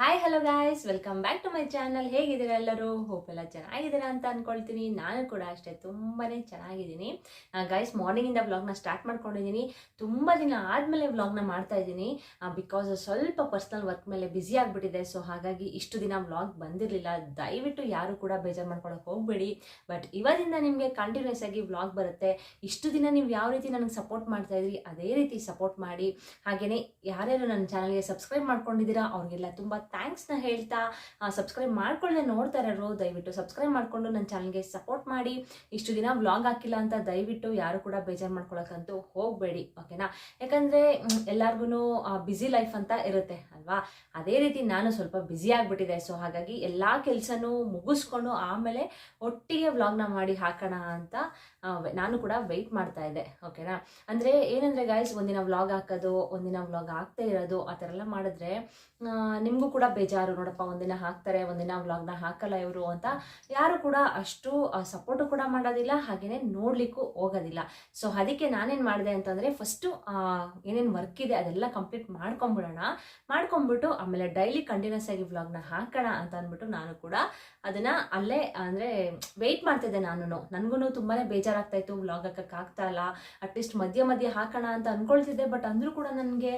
Hi hello guys welcome back to my channel ಹೇಗಿದ್ದೀರಾ ಎಲ್ಲರೂ? Hope ಎಲ್ಲ ಚೆನ್ನಾಗಿದ್ದೀರಾ ಅಂತ ಅಂದ್ಕೊಳ್ತೀನಿ ನಾನು ಕೂಡ ಅಷ್ಟೇ ತುಂಬಾ ಚೆನ್ನಾಗಿದ್ದೀನಿ. ಗಾಯ್ಸ್ ಮಾರ್ನಿಂಗಿಂದ ವ್ಲಾಗ್ನ ಸ್ಟಾರ್ಟ್ ಮಾಡ್ಕೊಂಡಿದ್ದೀನಿ. ತುಂಬ ದಿನ ಆದಮೇಲೆ ವ್ಲಾಗ್ನ ಮಾಡ್ತಾ ಇದ್ದೀನಿ. ಬಿಕಾಸ್ ಸ್ವಲ್ಪ ಪರ್ಸ್ನಲ್ ವರ್ಕ್ ಮೇಲೆ ಬ್ಯುಸಿ ಆಗಿಬಿಟ್ಟಿದೆ. ಸೊ ಹಾಗಾಗಿ ಇಷ್ಟು ದಿನ ವ್ಲಾಗ್ ಬಂದಿರಲಿಲ್ಲ. ದಯವಿಟ್ಟು ಯಾರು ಕೂಡ ಬೇಜಾರು ಮಾಡ್ಕೊಳಕ್ಕೆ ಹೋಗಬೇಡಿ. ಬಟ್ ಇವಾಗಿಂದ ನಿಮಗೆ ಕಂಟಿನ್ಯೂಸ್ ಆಗಿ ವ್ಲಾಗ್ ಬರುತ್ತೆ. ಇಷ್ಟು ದಿನ ನೀವು ಯಾವ ರೀತಿ ನನಗೆ ಸಪೋರ್ಟ್ ಮಾಡ್ತಾ ಇದ್ರಿ, ಅದೇ ರೀತಿ ಸಪೋರ್ಟ್ ಮಾಡಿ. ಹಾಗೆಯೇ ಯಾರ್ಯಾರು ನನ್ನ ಚಾನಲ್ಗೆ ಸಬ್ಸ್ಕ್ರೈಬ್ ಮಾಡ್ಕೊಂಡಿದ್ದೀರಾ, ಅವ್ರಿಗೆಲ್ಲ ತುಂಬ ಥ್ಯಾಂಕ್ಸ್ನ ಹೇಳ್ತಾ ಸಬ್ಸ್ಕ್ರೈಬ್ ಮಾಡ್ಕೊಳ್ಳದೆ ನೋಡ್ತಾ ಇರೋರು, ದಯವಿಟ್ಟು ಸಬ್ಸ್ಕ್ರೈಬ್ ಮಾಡಿಕೊಂಡು ನನ್ನ ಚಾನಲ್ಗೆ ಸಪೋರ್ಟ್ ಮಾಡಿ. ಇಷ್ಟು ದಿನ ವ್ಲಾಗ್ ಹಾಕಿಲ್ಲ ಅಂತ ದಯವಿಟ್ಟು ಯಾರು ಕೂಡ ಬೇಜಾರು ಮಾಡ್ಕೊಳಕ್ಕಂತೂ ಹೋಗಬೇಡಿ ಓಕೆನಾ ಯಾಕಂದರೆ ಎಲ್ಲರಿಗೂ ಬ್ಯುಸಿ ಲೈಫ್ ಅಂತ ಇರುತ್ತೆ, ಅಲ್ವಾ? ಅದೇ ರೀತಿ ನಾನು ಸ್ವಲ್ಪ ಬ್ಯುಸಿ ಆಗಿಬಿಟ್ಟಿದೆ ಸೊ ಹಾಗಾಗಿ ಎಲ್ಲ ಕೆಲಸನೂ ಮುಗಿಸ್ಕೊಂಡು ಆಮೇಲೆ ಒಟ್ಟಿಗೆ ವ್ಲಾಗ್ನ ಮಾಡಿ ಹಾಕೋಣ ಅಂತ ನಾನು ಕೂಡ ವೆಯ್ಟ್ ಮಾಡ್ತಾ ಇದ್ದೆ ಓಕೆನಾ ಅಂದರೆ ಏನಂದರೆ ಗಾಯ್ಸ್ ಒಂದಿನ ವ್ಲಾಗ್ ಹಾಕೋದು, ಒಂದಿನ ವ್ಲಾಗ್ ಆಗ್ತಾ ಇರೋದು, ಆ ಥರ ಎಲ್ಲ ಮಾಡಿದ್ರೆ ನಿಮಗೂ ಕೂಡ ಬೇಜಾರು ನೋಡಪ್ಪ, ಒಂದಿನ ಹಾಕ್ತಾರೆ, ಒಂದಿನ ವ್ಲಾಗ್ನ ಹಾಕಲ್ಲ ಇವರು ಅಂತ. ಯಾರು ಕೂಡ ಅಷ್ಟು ಸಪೋರ್ಟು ಕೂಡ ಮಾಡೋದಿಲ್ಲ ಹಾಗೆಯೇ ನೋಡಲಿಕ್ಕೂ ಹೋಗೋದಿಲ್ಲ. ಸೊ ಅದಕ್ಕೆ ನಾನೇನು ಮಾಡಿದೆ ಅಂತಂದರೆ ಫಸ್ಟು ಏನೇನು ವರ್ಕ್ ಇದೆ ಅದೆಲ್ಲ ಕಂಪ್ಲೀಟ್ ಮಾಡ್ಕೊಂಬಿಡೋಣ. ಮಾಡ್ಕೊಂಬಿಟ್ಟು ಆಮೇಲೆ ಡೈಲಿ ಕಂಟಿನ್ಯೂಸ್ ಆಗಿ ವ್ಲಾಗ್ನ ಹಾಕೋಣ ಅಂತ ಅಂದ್ಬಿಟ್ಟು ನಾನು ಕೂಡ ಅದನ್ನು ಅಲ್ಲೇ, ಅಂದರೆ ವೆಯ್ಟ್ ಮಾಡ್ತಿದ್ದೆ ನಾನು ನನಗೂ ತುಂಬಾ ಬೇಜಾರಾಗ್ತಾ ಇತ್ತು ವ್ಲಾಗ್ ಹಾಕಕ್ಕೆ ಆಗ್ತಾ ಇಲ್ಲ. ಅಟ್ಲೀಸ್ಟ್ ಮಧ್ಯ ಮಧ್ಯ ಹಾಕೋಣ ಅಂತ ಅಂದ್ಕೊಳ್ತಿದ್ದೆ ಬಟ್ ಅಂದರೂ ಕೂಡ ನನಗೆ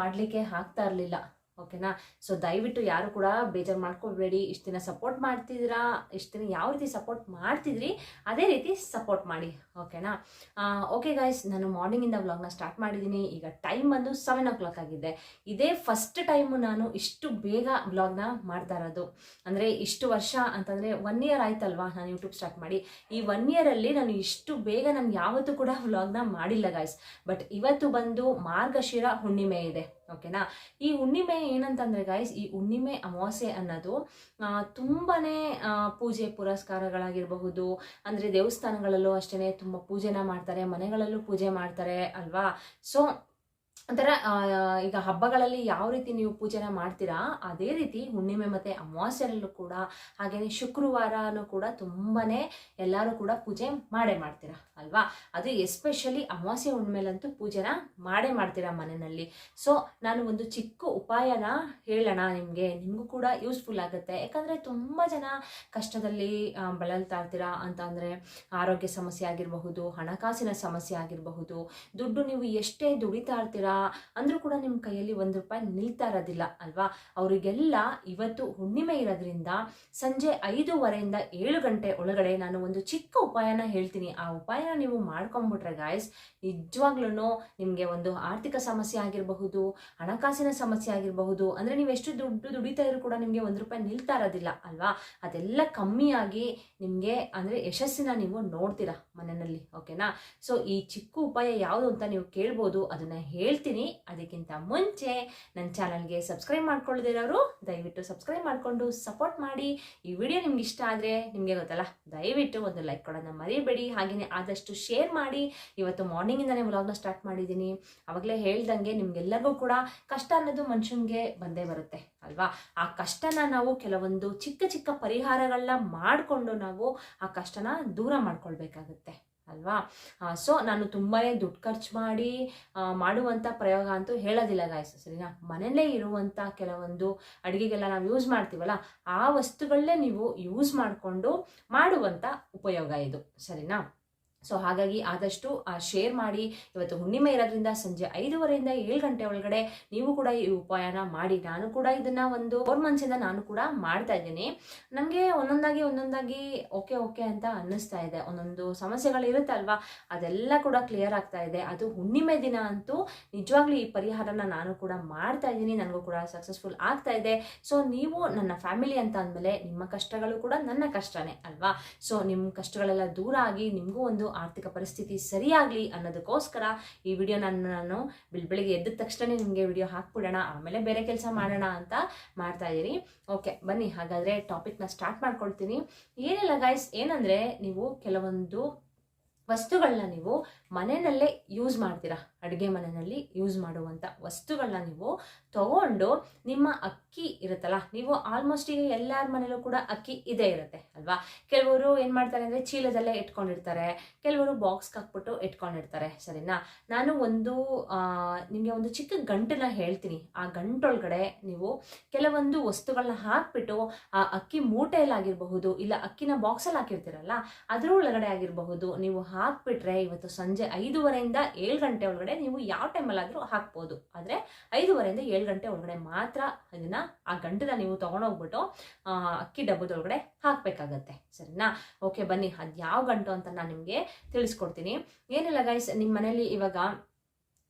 ಮಾಡಲಿಕ್ಕೆ ಆಗ್ತಾ ಇರಲಿಲ್ಲ. ಓಕೆನಾ? ಸೊ ದಯವಿಟ್ಟು ಯಾರು ಕೂಡ ಬೇಜಾರು ಮಾಡ್ಕೋಬೇಡಿ. ಇಷ್ಟು ದಿನ ಸಪೋರ್ಟ್ ಮಾಡ್ತಿದ್ದೀರಾ? ಇಷ್ಟು ದಿನ ಯಾವ ರೀತಿ ಸಪೋರ್ಟ್ ಮಾಡ್ತಿದ್ರಿ, ಅದೇ ರೀತಿ ಸಪೋರ್ಟ್ ಮಾಡಿ. ಓಕೆನಾ? ಓಕೆ ಗಾಯ್ಸ್ ನಾನು ಮಾರ್ನಿಂಗಿಂದ ವ್ಲಾಗ್ನ ಸ್ಟಾರ್ಟ್ ಮಾಡಿದ್ದೀನಿ. ಈಗ ಟೈಮ್ ಬಂದು ಸೆವೆನ್ ಓ ಕ್ಲಾಕ್ ಆಗಿದೆ. ಇದೇ ಫಸ್ಟ್ ಟೈಮು ನಾನು ಇಷ್ಟು ಬೇಗ ವ್ಲಾಗ್ನ ಮಾಡ್ತಾ ಇರೋದು. ಅಂದರೆ ಇಷ್ಟು ವರ್ಷ ಅಂತಂದರೆ ಒನ್ ಇಯರ್ ಆಯ್ತಲ್ವಾ ನಾನು ಯೂಟ್ಯೂಬ್ ಸ್ಟಾರ್ಟ್ ಮಾಡಿ. ಈ ಒನ್ ಇಯರಲ್ಲಿ ನಾನು ಇಷ್ಟು ಬೇಗ ನಾನು ಯಾವತ್ತೂ ಕೂಡ ವ್ಲಾಗ್ನ ಮಾಡಿಲ್ಲ ಗಾಯ್ಸ್ ಬಟ್ ಇವತ್ತು ಬಂದು ಮಾರ್ಗಶಿರ ಹುಣ್ಣಿಮೆ ಇದೆ. ಓಕೆನಾ? ಈ ಹುಣ್ಣಿಮೆ ಏನಂತಂದ್ರೆ ಗಾಯ್ಸ್ ಈ ಹುಣ್ಣಿಮೆ ಅಮಾವಾಸ್ಯೆ ಅನ್ನೋದು ತುಂಬಾ ಪೂಜೆ ಪುರಸ್ಕಾರಗಳಾಗಿರಬಹುದು. ಅಂದ್ರೆ ದೇವಸ್ಥಾನಗಳಲ್ಲೂ ಅಷ್ಟೇ ತುಂಬ ಪೂಜೆನ ಮಾಡ್ತಾರೆ, ಮನೆಗಳಲ್ಲೂ ಪೂಜೆ ಮಾಡ್ತಾರೆ, ಅಲ್ವಾ? ಸೊ ಒಂಥರ ಈಗ ಹಬ್ಬಗಳಲ್ಲಿ ಯಾವ ರೀತಿ ನೀವು ಪೂಜೆನ ಮಾಡ್ತೀರಾ, ಅದೇ ರೀತಿ ಹುಣ್ಣಿಮೆ ಮತ್ತೆ ಅಮಾವಾಸ್ಯೆಯಲ್ಲೂ ಕೂಡ ಹಾಗೆಯೇ ಶುಕ್ರವಾರನೂ ಕೂಡ ತುಂಬಾ ಎಲ್ಲರೂ ಕೂಡ ಪೂಜೆ ಮಾಡೇ ಮಾಡ್ತೀರಾ, ಅಲ್ವಾ? ಅದು ಎಸ್ಪೆಷಲಿ ಅಮಾವಾಸ್ಯೆ ಹುಣ್ಣಿಮೆಲಂತೂ ಪೂಜೆನ ಮಾಡೇ ಮಾಡ್ತೀರಾ ಮನೆಯಲ್ಲಿ. ಸೊ, ನಾನು ಒಂದು ಚಿಕ್ಕ ಉಪಾಯನ ಹೇಳೋಣ, ನಿಮಗೆ. ನಿಮಗೂ ಕೂಡ ಯೂಸ್ಫುಲ್ ಆಗುತ್ತೆ. ಯಾಕಂದರೆ ತುಂಬ ಜನ ಕಷ್ಟದಲ್ಲಿ ಬಳಲ್ತಾ ಇರ್ತೀರಾ ಅಂತ ಅಂದರೆ ಆರೋಗ್ಯ ಸಮಸ್ಯೆ ಆಗಿರಬಹುದು, ಹಣಕಾಸಿನ ಸಮಸ್ಯೆ ಆಗಿರಬಹುದು, ದುಡ್ಡು ನೀವು ಎಷ್ಟೇ ದುಡಿತಾ ಇರ್ತೀರಾ ಅಂದರೂ ಕೂಡ ನಿಮ್ಮ ಕೈಯಲ್ಲಿ ಒಂದು ರೂಪಾಯಿ ನಿಲ್ತಾ ಇರೋದಿಲ್ಲ, ಅಲ್ವಾ? ಅವರಿಗೆಲ್ಲ ಇವತ್ತು ಹುಣ್ಣಿಮೆ ಇರೋದ್ರಿಂದ ಸಂಜೆ ಐದೂವರೆಯಿಂದ ಏಳು ಗಂಟೆ ಒಳಗಡೆ ನಾನು ಒಂದು ಚಿಕ್ಕ ಉಪಾಯನ ಹೇಳ್ತೀನಿ. ಆ ಉಪಾಯನ ನೀವು ಮಾಡ್ಕೊಂಬಿಟ್ರೆ ಗಾಯ್ಸ್ ನಿಜವಾಗ್ಲೂ ನಿಮಗೆ ಒಂದು ಆರ್ಥಿಕ ಸಮಸ್ಯೆ ಆಗಿರಬಹುದು, ಹಣಕಾಸಿನ ಸಮಸ್ಯೆ ಆಗಿರಬಹುದು, ಅಂದರೆ ನೀವು ಎಷ್ಟು ದುಡ್ಡು ದುಡಿತಾ ಇದ್ರು ಕೂಡ ನಿಮಗೆ ಒಂದು ರೂಪಾಯಿ ನಿಲ್ತಾ ಇರೋದಿಲ್ಲ, ಅಲ್ವಾ? ಅದೆಲ್ಲ ಕಮ್ಮಿಯಾಗಿ ನಿಮಗೆ ಅಂದರೆ ಯಶಸ್ಸಿನ ನೀವು ನೋಡ್ತೀರಾ ಮನೆಯಲ್ಲಿ ಓಕೆನಾ ಸೊ ಈ ಚಿಕ್ಕ ಉಪಾಯ ಯಾವುದು ಅಂತ ನೀವು ಕೇಳ್ಬೋದು, ಅದನ್ನು ಹೇಳ್ತೀನಿ ಅದಕ್ಕಿಂತ ಮುಂಚೆ ನನ್ನ ಚಾನಲ್ಗೆ ಸಬ್ಸ್ಕ್ರೈಬ್ ಮಾಡ್ಕೊಳ್ಳದಿರೋರು ದಯವಿಟ್ಟು ಸಬ್ಸ್ಕ್ರೈಬ್ ಮಾಡಿಕೊಂಡು ಸಪೋರ್ಟ್ ಮಾಡಿ. ಈ ವಿಡಿಯೋ ನಿಮ್ಗೆ ಇಷ್ಟ ಆದರೆ ನಿಮಗೆ ಗೊತ್ತಲ್ಲ, ದಯವಿಟ್ಟು ಒಂದು ಲೈಕ್ ಕೊಡೋದನ್ನ ಮರಿಬೇಡಿ. ಹಾಗೆಯೇ ಆದಷ್ಟು ಶೇರ್ ಮಾಡಿ. ಇವತ್ತು ಮಾರ್ನಿಂಗಿಂದಲೇ ವ್ಲಾಗ್ನ ಸ್ಟಾರ್ಟ್ ಮಾಡಿದ್ದೀನಿ. ಅವಾಗಲೇ ಹೇಳ್ದಂಗೆ ನಿಮಗೆಲ್ಲರಿಗೂ ಕೂಡ ಕಷ್ಟ ಅನ್ನೋದು ಮನುಷ್ಯನಿಗೆ ಬಂದೇ ಬರುತ್ತೆ, ಅಲ್ವಾ? ಆ ಕಷ್ಟನ ನಾವು ಕೆಲವೊಂದು ಚಿಕ್ಕ ಚಿಕ್ಕ ಪರಿಹಾರಗಳನ್ನ ಮಾಡಿಕೊಂಡು ನಾವು ಆ ಕಷ್ಟನ ದೂರ ಮಾಡ್ಕೊಳ್ಬೇಕಾಗುತ್ತೆ. ಅಲ್ವಾ? ಸೊ ನಾನು ತುಂಬಾ ದುಡ್ಡು ಖರ್ಚು ಮಾಡಿ ಮಾಡುವಂಥ ಪ್ರಯೋಗ ಅಂತೂ ಹೇಳೋದಿಲ್ಲ ಗಾಯ್ಸ್ ಸರಿನಾ? ಮನೆಯಲ್ಲೇ ಇರುವಂಥ ಕೆಲವೊಂದು ಅಡುಗೆಗೆಲ್ಲ ನಾವು ಯೂಸ್ ಮಾಡ್ತೀವಲ್ಲ, ಆ ವಸ್ತುಗಳನ್ನೇ ನೀವು ಯೂಸ್ ಮಾಡಿಕೊಂಡು ಮಾಡುವಂಥ ಉಪಯೋಗ ಇದು, ಸರಿನಾ? ಸೊ ಹಾಗಾಗಿ ಆದಷ್ಟು ಶೇರ್ ಮಾಡಿ. ಇವತ್ತು ಹುಣ್ಣಿಮೆ ಇರೋದ್ರಿಂದ ಸಂಜೆ ಐದೂವರೆಯಿಂದ ಏಳು ಗಂಟೆ ಒಳಗಡೆ ನೀವು ಕೂಡ ಈ ಉಪಾಯನ ಮಾಡಿ. ನಾನು ಕೂಡ ಇದನ್ನ ಒಂದು ಫೋರ್ ಮಂತ್ಸಿಂದ ನಾನು ಕೂಡ ಮಾಡ್ತಾ ಇದ್ದೀನಿ. ನನಗೆ ಒಂದೊಂದಾಗಿ ಒಂದೊಂದಾಗಿ ಓಕೆ ಓಕೆ ಅಂತ ಅನ್ನಿಸ್ತಾ ಇದೆ. ಒಂದೊಂದು ಸಮಸ್ಯೆಗಳು ಇರುತ್ತಲ್ವಾ ಅದೆಲ್ಲ ಕೂಡ ಕ್ಲಿಯರ್ ಆಗ್ತಾ ಇದೆ. ಅದು ಹುಣ್ಣಿಮೆ ದಿನ ಅಂತೂ ನಿಜವಾಗ್ಲೂ ಈ ಪರಿಹಾರನ ನಾನು ಕೂಡ ಮಾಡ್ತಾ ಇದ್ದೀನಿ. ನನಗೂ ಕೂಡ ಸಕ್ಸಸ್ಫುಲ್ ಆಗ್ತಾ ಇದೆ. ಸೊ ನೀವು ನನ್ನ ಫ್ಯಾಮಿಲಿ ಅಂತ ಅಂದಮೇಲೆ ನಿಮ್ಮ ಕಷ್ಟಗಳು ಕೂಡ ನನ್ನ ಕಷ್ಟನೇ ಅಲ್ವಾ? ಸೊ ನಿಮ್ಮ ಕಷ್ಟಗಳೆಲ್ಲ ದೂರ ಆಗಿ ನಿಮಗೂ ಒಂದು ಆರ್ಥಿಕ ಪರಿಸ್ಥಿತಿ ಸರಿಯಾಗಲಿ ಅನ್ನೋದಕ್ಕೋಸ್ಕರ ಈ ವಿಡಿಯೋ ನಾನು ನಾನು ಬೆಳಗ್ಗೆ ಎದ್ದ ತಕ್ಷಣನೇ ನಿಮಗೆ ವಿಡಿಯೋ ಹಾಕ್ಬಿಡೋಣ, ಆಮೇಲೆ ಬೇರೆ ಕೆಲಸ ಮಾಡೋಣ ಅಂತ ಮಾಡ್ತಾ ಇದ್ದೀನಿ ಓಕೆ ಬನ್ನಿ, ಹಾಗಾದರೆ ಟಾಪಿಕ್ನ ಸ್ಟಾರ್ಟ್ ಮಾಡ್ಕೊಳ್ತೀನಿ. ಏನಿಲ್ಲ ಗಾಯ್ಸ್ ಏನಂದರೆ ನೀವು ಕೆಲವೊಂದು ವಸ್ತುಗಳನ್ನ ನೀವು ಮನೆಯಲ್ಲೇ ಯೂಸ್ ಮಾಡ್ತೀರಾ? ಅಡುಗೆ ಮನೆಯಲ್ಲಿ ಯೂಸ್ ಮಾಡುವಂಥ ವಸ್ತುಗಳನ್ನ ನೀವು ತಗೊಂಡು ನಿಮ್ಮ ಅಕ್ಕಿ ಇರುತ್ತಲ್ಲ, ನೀವು ಆಲ್ಮೋಸ್ಟ್ ಈಗ ಎಲ್ಲರ ಮನೇಲೂ ಕೂಡ ಅಕ್ಕಿ ಇದೇ ಇರುತ್ತೆ ಅಲ್ವಾ? ಕೆಲವರು ಏನು ಮಾಡ್ತಾರೆ ಅಂದರೆ ಚೀಲದಲ್ಲೇ ಇಟ್ಕೊಂಡಿರ್ತಾರೆ, ಕೆಲವರು ಬಾಕ್ಸ್ಗೆ ಹಾಕ್ಬಿಟ್ಟು ಇಟ್ಕೊಂಡಿರ್ತಾರೆ, ಸರಿನಾ? ನಾನು ಒಂದು ನಿಮಗೆ ಒಂದು ಚಿಕ್ಕ ಗಂಟನ್ನ ಹೇಳ್ತೀನಿ. ಆ ಗಂಟೊಳಗಡೆ ನೀವು ಕೆಲವೊಂದು ವಸ್ತುಗಳನ್ನ ಹಾಕ್ಬಿಟ್ಟು ಆ ಅಕ್ಕಿ ಮೂಟೆಯಲ್ಲಾಗಿರಬಹುದು, ಇಲ್ಲ ಅಕ್ಕಿನ ಬಾಕ್ಸಲ್ಲಿ ಹಾಕಿರ್ತೀರಲ್ಲ, ಅದರೊಳಗಡೆ ಆಗಿರಬಹುದು, ನೀವು ಹಾಕ್ಬಿಟ್ರೆ ಇವತ್ತು ಸಂಜೆ ಐದೂವರೆಯಿಂದ ಏಳು ಗಂಟೆ ಒಳಗಡೆ ನೀವು ಯಾವ ಟೈಮಲ್ಲಾದರೂ ಹಾಕ್ಬೋದು. ಆದರೆ ಐದೂವರೆಯಿಂದ ಏಳು ಗಂಟೆ ಒಳಗಡೆ ಮಾತ್ರ ಅದನ್ನ ಆ ಗಂಟನ್ನ ನೀವು ತಗೊಂಡೋಗ್ಬಿಟ್ಟು ಅಕ್ಕಿ ಡಬ್ಬದೊಳಗಡೆ ಹಾಕಬೇಕಾಗತ್ತೆ. ಸರಿನಾ? ಓಕೆ ಬನ್ನಿ. ಅದು ಯಾವ ಗಂಟು ಅಂತ ನಾನು ನಿಮಗೆ ತಿಳಿಸ್ಕೊಡ್ತೀನಿ. ಏನಿಲ್ಲ ಗೈಸ್ ನಿಮ್ಮ ಮನೇಲಿ ಇವಾಗ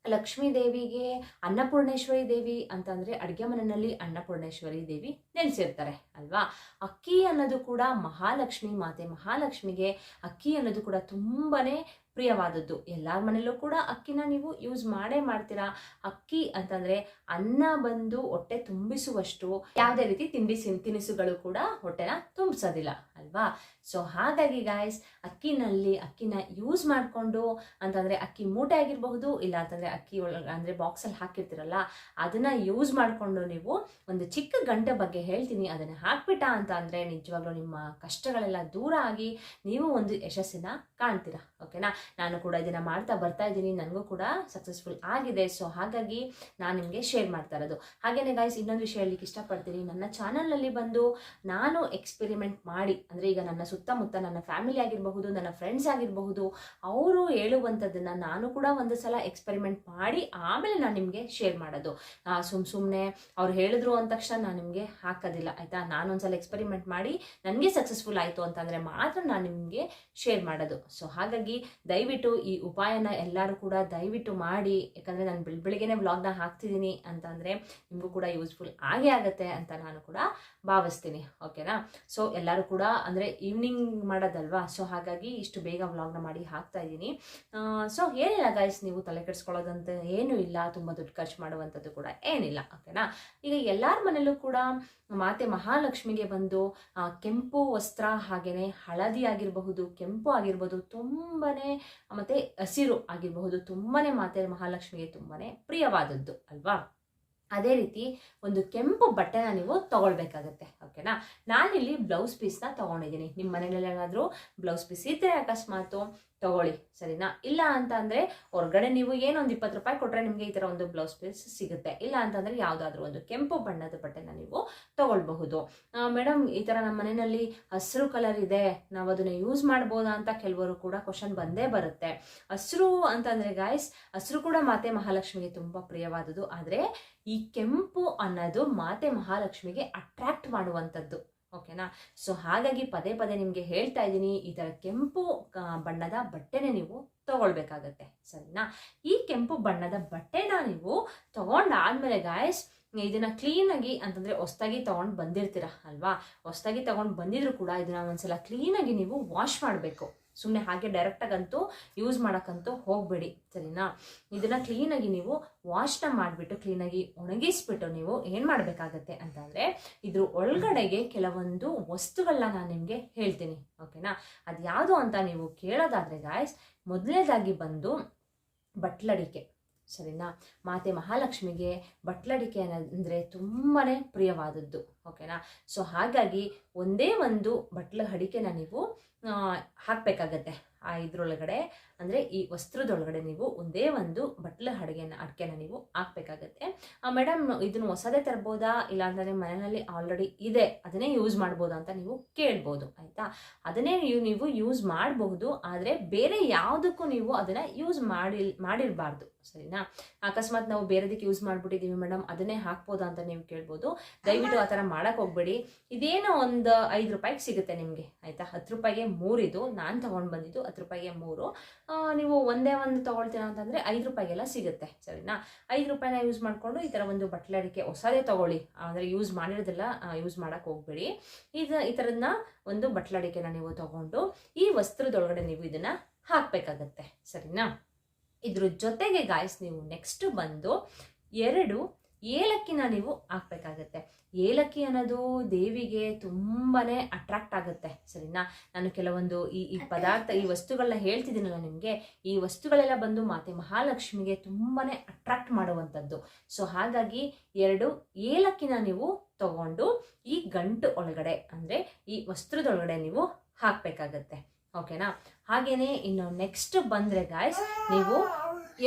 ಲಕ್ಷ್ಮೀ ದೇವಿಗೆ ಅನ್ನಪೂರ್ಣೇಶ್ವರಿ ದೇವಿ ಅಂತಂದ್ರೆ ಅಡುಗೆ ಮನೆಯಲ್ಲಿ ಅನ್ನಪೂರ್ಣೇಶ್ವರಿ ದೇವಿ ನೆಲೆಸಿರ್ತಾರೆ ಅಲ್ವಾ? ಅಕ್ಕಿ ಅನ್ನೋದು ಕೂಡ ಮಹಾಲಕ್ಷ್ಮಿ ಮಾತೆ. ಮಹಾಲಕ್ಷ್ಮಿಗೆ ಅಕ್ಕಿ ಅನ್ನೋದು ಕೂಡ ತುಂಬಾನೇ ಪ್ರಿಯವಾದದ್ದು. ಎಲ್ಲರ ಮನೇಲೂ ಕೂಡ ಅಕ್ಕಿನ ನೀವು ಯೂಸ್ ಮಾಡೇ ಮಾಡ್ತೀರಾ? ಅಕ್ಕಿ ಅಂತಂದ್ರೆ ಅನ್ನ ಬಂದು ಹೊಟ್ಟೆ ತುಂಬಿಸುವಷ್ಟು, ಯಾವುದೇ ರೀತಿ ತಿಂಡಿ ತಿನಿಸುಗಳು ಕೂಡ ಹೊಟ್ಟೆನ ತುಂಬಿಸೋದಿಲ್ಲ, ಅಲ್ವಾ? ಸೊ ಹಾಗಾಗಿ ಗಾಯ್ಸ್ ಅಕ್ಕಿನಲ್ಲಿ ಅಕ್ಕಿನ ಯೂಸ್ ಮಾಡಿಕೊಂಡು ಅಂತಂದ್ರೆ ಅಕ್ಕಿ ಮೂಟೆ ಆಗಿರಬಹುದು, ಇಲ್ಲ ಅಂತಂದ್ರೆ ಅಕ್ಕಿ ಒಳಗೆ ಅಂದರೆ ಬಾಕ್ಸಲ್ಲಿ ಹಾಕಿರ್ತೀರಲ್ಲ, ಅದನ್ನ ಯೂಸ್ ಮಾಡಿಕೊಂಡು ನೀವು ಒಂದು ಚಿಕ್ಕ ಗಂಟೆ ಬಗ್ಗೆ ಹೇಳ್ತೀನಿ. ಅದನ್ನ ಹಾಕ್ಬಿಟ್ಟ ಅಂತ ಅಂದರೆ ನಿಜವಾಗ್ಲೂ ನಿಮ್ಮ ಕಷ್ಟಗಳೆಲ್ಲ ದೂರ ಆಗಿ ನೀವು ಒಂದು ಯಶಸ್ಸಿನ ಕಾಣ್ತೀರಾ. ಓಕೆನಾ ನಾನು ಕೂಡ ಇದನ್ನ ಮಾಡ್ತಾ ಬರ್ತಾ ಇದ್ದೀನಿ. ನನಗೂ ಕೂಡ ಸಕ್ಸಸ್ಫುಲ್ ಆಗಿದೆ. ಸೊ ಹಾಗಾಗಿ ನಾನು ನಿಮಗೆ ಶೇರ್ ಮಾಡ್ತಾ ಇರೋದು. ಹಾಗೇನೆ ಗಾಯ್ಸ್ ಇನ್ನೊಂದು ವಿಷಯ ಹೇಳಲಿಕ್ಕೆ ಇಷ್ಟಪಡ್ತೀನಿ. ನನ್ನ ಚಾನಲ್ನಲ್ಲಿ ಬಂದು ನಾನು ಎಕ್ಸ್ಪೆರಿಮೆಂಟ್ ಮಾಡಿ, ಅಂದರೆ ಈಗ ನನ್ನ ಸುತ್ತಮುತ್ತ ನನ್ನ ಫ್ಯಾಮಿಲಿ ಆಗಿರಬಹುದು, ನನ್ನ ಫ್ರೆಂಡ್ಸ್ ಆಗಿರಬಹುದು, ಅವರು ಹೇಳುವಂಥದ್ದನ್ನ ನಾನು ಕೂಡ ಒಂದು ಸಲ ಎಕ್ಸ್ಪೆರಿಮೆಂಟ್ ಮಾಡಿ ಆಮೇಲೆ ನಾನು ನಿಮಗೆ ಶೇರ್ ಮಾಡೋದು. ಸುಮ್ ಸುಮ್ಮನೆ ಅವ್ರು ಹೇಳಿದ್ರು ಅಂದ ತಕ್ಷಣ ನಾನು ನಿಮಗೆ ಹಾಕೋದಿಲ್ಲ, ಆಯಿತಾ? ಸಲ ಎಕ್ಸ್ಪೆರಿಮೆಂಟ್ ಮಾಡಿ ನನಗೆ ಸಕ್ಸಸ್ಫುಲ್ ಆಯಿತು ಅಂತಂದರೆ ಮಾತ್ರ ನಾನು ನಿಮಗೆ ಶೇರ್ ಮಾಡೋದು. ಸೊ ಹಾಗಾಗಿ ದಯವಿಟ್ಟು ಈ ಉಪಾಯನ ಎಲ್ಲರೂ ಕೂಡ ದಯವಿಟ್ಟು ಮಾಡಿ, ಯಾಕಂದರೆ ನಾನು ಬೆಳ, ಬೆಳಿಗ್ಗೆನೆ ವ್ಲಾಗ್ನ ಹಾಕ್ತಿದ್ದೀನಿ ಅಂತಂದರೆ ನಿಮಗೂ ಕೂಡ ಯೂಸ್ಫುಲ್ ಆಗೇ ಆಗುತ್ತೆ ಅಂತ ನಾನು ಕೂಡ ಭಾವಿಸ್ತೀನಿ, ಓಕೆನಾ? ಸೊ ಎಲ್ಲರೂ ಕೂಡ ಅಂದರೆ ಈವ್ನಿಂಗ್ ಮಾಡೋದಲ್ವಾ? ಸೊ ಹಾಗಾಗಿ ಇಷ್ಟು ಬೇಗ ವ್ಲಾಗ್ನ ಮಾಡಿ ಹಾಕ್ತಾ ಇದ್ದೀನಿ. ಸೊ ಏನಿಲ್ಲ ಗೈಸ್ ನೀವು ತಲೆ ಕೆಡಿಸ್ಕೊಳ್ಳೋದಂತ ಏನೂ ಇಲ್ಲ, ತುಂಬ ದುಡ್ಡು ಖರ್ಚು ಮಾಡುವಂಥದ್ದು ಕೂಡ ಏನಿಲ್ಲ, ಓಕೆನಾ? ಈಗ ಎಲ್ಲರ ಮನೆಯಲ್ಲೂ ಕೂಡ ಮಾತೆ ಮಹಾಲಕ್ಷ್ಮಿಗೆ ಬಂದು ಕೆಂಪು ವಸ್ತ್ರ ಹಾಗೆಯೇ ಹಳದಿ ಆಗಿರಬಹುದು, ಕೆಂಪು ಆಗಿರ್ಬೋದು, ತುಂಬನೇ, ಮತ್ತು ಹಸಿರು ಆಗಿರಬಹುದು, ತುಂಬಾನೇ ಮಾತೆ ಮಹಾಲಕ್ಷ್ಮಿಗೆ ತುಂಬಾನೇ ಪ್ರಿಯವಾದದ್ದು, ಅಲ್ವಾ? ಅದೇ ರೀತಿ ಒಂದು ಕೆಂಪು ಬಟ್ಟೆನ ನೀವು ತಗೊಳ್ಬೇಕಾಗತ್ತೆ ಓಕೆನಾ ನಾನಿಲ್ಲಿ ಬ್ಲೌಸ್ ಪೀಸ್ನ ತಗೊಂಡಿದ್ದೀನಿ. ನಿಮ್ಮ ಮನೇಲಿ ಏನಾದರೂ ಬ್ಲೌಸ್ ಪೀಸ್ ಇದ್ದರೆ ಅಕಸ್ಮಾತು ತಗೊಳ್ಳಿ, ಸರಿನಾ? ಇಲ್ಲ ಅಂತ ಅಂದ್ರೆ ಹೊರಗಡೆ ನೀವು ಏನೊಂದು ಇಪ್ಪತ್ತು ರೂಪಾಯಿ ಕೊಟ್ರೆ ನಿಮಗೆ ಈ ತರ ಒಂದು ಬ್ಲೌಸ್ ಪೀಸ್ ಸಿಗುತ್ತೆ. ಇಲ್ಲ ಅಂತಂದರೆ ಯಾವುದಾದ್ರೂ ಒಂದು ಕೆಂಪು ಬಣ್ಣದ ಬಟ್ಟೆನ ನೀವು ತಗೊಳ್ಬಹುದು. ಮೇಡಮ್ ಈ ತರ ನಮ್ಮ ಮನೆಯಲ್ಲಿ ಹಸಿರು ಕಲರ್ ಇದೆ, ನಾವು ಅದನ್ನ ಯೂಸ್ ಮಾಡ್ಬೋದಾ ಅಂತ ಕೆಲವರು ಕೂಡ ಕ್ವಶನ್ ಬಂದೇ ಬರುತ್ತೆ. ಹಸಿರು ಅಂತಂದರೆ ಗಾಯ್ಸ್ ಹಸಿರು ಕೂಡ ಮಾತೆ ಮಹಾಲಕ್ಷ್ಮಿಗೆ ತುಂಬಾ ಪ್ರಿಯವಾದದ್ದು. ಆದರೆ ಈ ಕೆಂಪು ಅನ್ನೋದು ಮಾತೆ ಮಹಾಲಕ್ಷ್ಮಿಗೆ ಅಟ್ರಾಕ್ಟ್ ಮಾಡುವಂಥದ್ದು. ಓಕೆನಾ? ಸೊ ಹಾಗಾಗಿ ಪದೇ ಪದೇ ನಿಮಗೆ ಹೇಳ್ತಾ ಇದ್ದೀನಿ, ಈ ಥರ ಕೆಂಪು ಬಣ್ಣದ ಬಟ್ಟೆನೆ ನೀವು ತಗೊಳ್ಬೇಕಾಗತ್ತೆ. ಸರಿನಾ? ಈ ಕೆಂಪು ಬಣ್ಣದ ಬಟ್ಟೆನ ನೀವು ತಗೊಂಡಾದ್ಮೇಲೆ ಗಾಯಸ್ ಇದನ್ನ ಕ್ಲೀನಾಗಿ ಅಂತಂದ್ರೆ ಹೊಸ್ದಾಗಿ ತಗೊಂಡು ಬಂದಿರ್ತೀರ, ಅಲ್ವಾ? ಹೊಸ್ದಾಗಿ ತಗೊಂಡು ಬಂದಿದ್ರು ಕೂಡ ಇದನ್ನ ಒಂದ್ಸಲ ಕ್ಲೀನಾಗಿ ನೀವು ವಾಶ್ ಮಾಡಬೇಕು. ಸುಮ್ಮನೆ ಹಾಗೆ ಡೈರೆಕ್ಟಾಗಂತೂ ಯೂಸ್ ಮಾಡೋಕ್ಕಂತೂ ಹೋಗಬೇಡಿ, ಸರಿನಾ? ಇದನ್ನ ಕ್ಲೀನಾಗಿ ನೀವು ವಾಶ್ನ ಮಾಡಿಬಿಟ್ಟು ಕ್ಲೀನಾಗಿ ಒಣಗಿಸ್ಬಿಟ್ಟು ನೀವು ಏನು ಮಾಡಬೇಕಾಗತ್ತೆ ಅಂತಂದರೆ ಇದ್ರ ಒಳಗಡೆಗೆ ಕೆಲವೊಂದು ವಸ್ತುಗಳನ್ನ ನಾನು ನಿಮಗೆ ಹೇಳ್ತೀನಿ ಓಕೆನಾ ಅದು ಯಾವುದು ಅಂತ ನೀವು ಕೇಳೋದಾದ್ರೆ ಗಾಯ್ಸ್ ಮೊದಲನೇದಾಗಿ ಬಂದು ಬಟ್ಲಡಿಕೆ. ಸರಿನಾ? ಮಾತೆ ಮಹಾಲಕ್ಷ್ಮಿಗೆ ಬಟ್ಲಡಿಕೆ ಅಂದರೆ ತುಂಬಾ ಪ್ರಿಯವಾದದ್ದು, ಓಕೆನಾ? ಸೊ ಹಾಗಾಗಿ ಒಂದೇ ಒಂದು ಬಟ್ಲ ಅಡಿಕೆನ ನೀವು ಹಾಕಬೇಕಾಗತ್ತೆ. ಆ ಇದರೊಳಗಡೆ ಅಂದರೆ ಈ ವಸ್ತ್ರದೊಳಗಡೆ ನೀವು ಒಂದೇ ಒಂದು ಬಟ್ಲ ಅಡುಗೆನ, ಅಡಿಕೆನ ನೀವು ಹಾಕ್ಬೇಕಾಗತ್ತೆ. ಮೇಡಮ್ ಇದನ್ನು ಹೊಸದೇ ತರ್ಬೋದಾ? ಇಲ್ಲಾಂದರೆ ಮನೆಯಲ್ಲಿ ಆಲ್ರೆಡಿ ಇದೆ, ಅದನ್ನೇ ಯೂಸ್ ಮಾಡ್ಬೋದಾ ಅಂತ ನೀವು ಕೇಳ್ಬೋದು, ಆಯಿತಾ? ಅದನ್ನೇ ನೀವು ಯೂಸ್ ಮಾಡಬಹುದು, ಆದರೆ ಬೇರೆ ಯಾವುದಕ್ಕೂ ನೀವು ಅದನ್ನು ಯೂಸ್ ಮಾಡಿ ಮಾಡಿರಬಾರ್ದು. ಸರಿನಾ? ಅಕಸ್ಮಾತ್ ನಾವು ಬೇರೆದಕ್ಕೆ ಯೂಸ್ ಮಾಡ್ಬಿಟ್ಟಿದ್ದೀವಿ ಮೇಡಮ್ ಅದನ್ನೇ ಹಾಕ್ಬೋದಾ ಅಂತ ನೀವು ಕೇಳ್ಬೋದು. ದಯವಿಟ್ಟು ಆ ಥರ ಮಾಡಕ್ಕೆ ಹೋಗ್ಬೇಡಿ. ಇದೇನೋ ಒಂದು ಐದು ರೂಪಾಯಿಗೆ ಸಿಗುತ್ತೆ ನಿಮಗೆ, ಆಯಿತಾ? ಹತ್ತು ರೂಪಾಯಿಗೆ ಮೂರಿದು ನಾನು ತೊಗೊಂಡು ಬಂದಿದ್ದು ಹತ್ತು ರೂಪಾಯಿಗೆ ಮೂರು. ನೀವು ಒಂದೇ ಒಂದು ತೊಗೊಳ್ತೀರಾ ಅಂತಂದರೆ ಐದು ರೂಪಾಯಿಗೆಲ್ಲ ಸಿಗುತ್ತೆ, ಸರಿನಾ? ಐದು ರೂಪಾಯಿನ ಯೂಸ್ ಮಾಡಿಕೊಂಡು ಈ ಥರ ಒಂದು ಬಟ್ಲೆ ಅಡಿಕೆ ಹೊಸದೇ ತೊಗೊಳ್ಳಿ. ಅಂದರೆ ಯೂಸ್ ಮಾಡಿರೋದೆಲ್ಲ ಯೂಸ್ ಮಾಡೋಕ್ಕೆ ಹೋಗ್ಬೇಡಿ. ಇದು ಈ ಥರದನ್ನ ಒಂದು ಬಟ್ಲೆ ಅಡಿಕೆನ ನೀವು ತಗೊಂಡು ಈ ವಸ್ತ್ರದೊಳಗಡೆ ನೀವು ಇದನ್ನು ಹಾಕಬೇಕಾಗತ್ತೆ, ಸರಿನಾ? ಇದ್ರ ಜೊತೆಗೆ ಗಾಯ್ಸ್ ನೀವು ನೆಕ್ಸ್ಟ್ ಬಂದು ಎರಡು ಏಲಕ್ಕಿನ ನೀವು ಹಾಕ್ಬೇಕಾಗತ್ತೆ. ಏಲಕ್ಕಿ ಅನ್ನೋದು ದೇವಿಗೆ ತುಂಬಾನೇ ಅಟ್ರಾಕ್ಟ್ ಆಗುತ್ತೆ ಸರಿನಾ? ನಾನು ಕೆಲವೊಂದು ಈ ಈ ಪದಾರ್ಥ ಈ ವಸ್ತುಗಳನ್ನ ಹೇಳ್ತಿದ್ದೀನಲ್ಲ ನಿಮಗೆ ಈ ವಸ್ತುಗಳೆಲ್ಲ ಬಂದು ಮಾತೆ ಮಹಾಲಕ್ಷ್ಮಿಗೆ ತುಂಬಾನೇ ಅಟ್ರಾಕ್ಟ್ ಮಾಡುವಂಥದ್ದು. ಸೊ ಹಾಗಾಗಿ ಎರಡು ಏಲಕ್ಕಿನ ನೀವು ತಗೊಂಡು ಈ ಗಂಟು ಒಳಗಡೆ ಅಂದ್ರೆ ಈ ವಸ್ತ್ರದೊಳಗಡೆ ನೀವು ಹಾಕ್ಬೇಕಾಗತ್ತೆ. ಓಕೆನಾ ಹಾಗೇನೆ ಇನ್ನು ನೆಕ್ಸ್ಟ್ ಬಂದ್ರೆ ಗಾಯ್ಸ್ ನೀವು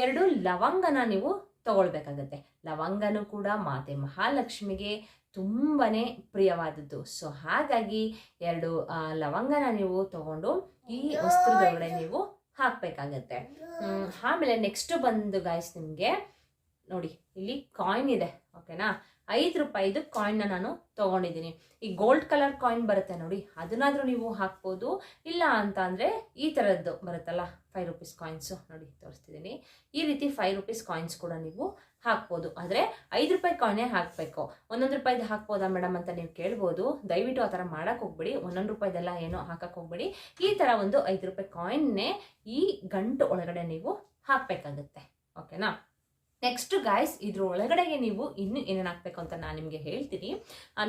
ಎರಡು ಲವಂಗನ ನೀವು ತಗೊಳ್ಬೇಕಾಗತ್ತೆ. ಲವಂಗನೂ ಕೂಡ ಮಾತೆ ಮಹಾಲಕ್ಷ್ಮಿಗೆ ತುಂಬಾ ಪ್ರಿಯವಾದದ್ದು. ಸೊ ಹಾಗಾಗಿ ಎರಡು ಲವಂಗನ ನೀವು ತಗೊಂಡು ಈ ವಸ್ತ್ರದೊಳಗಡೆ ನೀವು ಹಾಕ್ಬೇಕಾಗತ್ತೆ. ಆಮೇಲೆ ನೆಕ್ಸ್ಟ್ ಬಂದು ಗಾಯ್ಸ್ ನಿಮಗೆ ನೋಡಿ, ಇಲ್ಲಿ ಕಾಯಿನ್ ಇದೆ ಓಕೆನಾ ಐದು ರೂಪಾಯಿದು ಕಾಯಿನ್ನ ನಾನು ತಗೊಂಡಿದ್ದೀನಿ. ಈ ಗೋಲ್ಡ್ ಕಲರ್ ಕಾಯಿನ್ ಬರುತ್ತೆ ನೋಡಿ, ಅದನ್ನಾದರೂ ನೀವು ಹಾಕ್ಬೋದು. ಇಲ್ಲ ಅಂತ ಅಂದರೆ ಈ ಥರದ್ದು ಬರುತ್ತಲ್ಲ ಫೈವ್ ರುಪೀಸ್ ಕಾಯಿನ್ಸು ನೋಡಿ ತೋರಿಸ್ತಿದ್ದೀನಿ. ಈ ರೀತಿ ಫೈವ್ ರುಪೀಸ್ ಕಾಯಿನ್ಸ್ ಕೂಡ ನೀವು ಹಾಕ್ಬೋದು. ಆದರೆ ಐದು ರೂಪಾಯಿ ಕಾಯಿನೇ ಹಾಕಬೇಕು. ಒಂದೊಂದು ರೂಪಾಯಿದು ಹಾಕ್ಬೋದಾ ಮೇಡಮ್ ಅಂತ ನೀವು ಕೇಳ್ಬೋದು. ದಯವಿಟ್ಟು ಆ ಥರ ಮಾಡೋಕ್ಕೆ ಹೋಗ್ಬೇಡಿ. ಒಂದೊಂದು ರೂಪಾಯಿದೆಲ್ಲ ಏನೋ ಹಾಕಕ್ಕೆ ಹೋಗ್ಬೇಡಿ. ಈ ಥರ ಒಂದು ಐದು ರೂಪಾಯಿ ಕಾಯಿನ್ನೇ ಈ ಗಂಟು ಒಳಗಡೆ ನೀವು ಹಾಕಬೇಕಾಗುತ್ತೆ. ಓಕೆನಾ ನೆಕ್ಸ್ಟ್ ಗಾಯ್ಸ್ ಇದ್ರ ಒಳಗಡೆಗೆ ನೀವು ಇನ್ನು ಏನೇನು ಹಾಕ್ಬೇಕು ಅಂತ ನಾನು ನಿಮಗೆ ಹೇಳ್ತೀನಿ.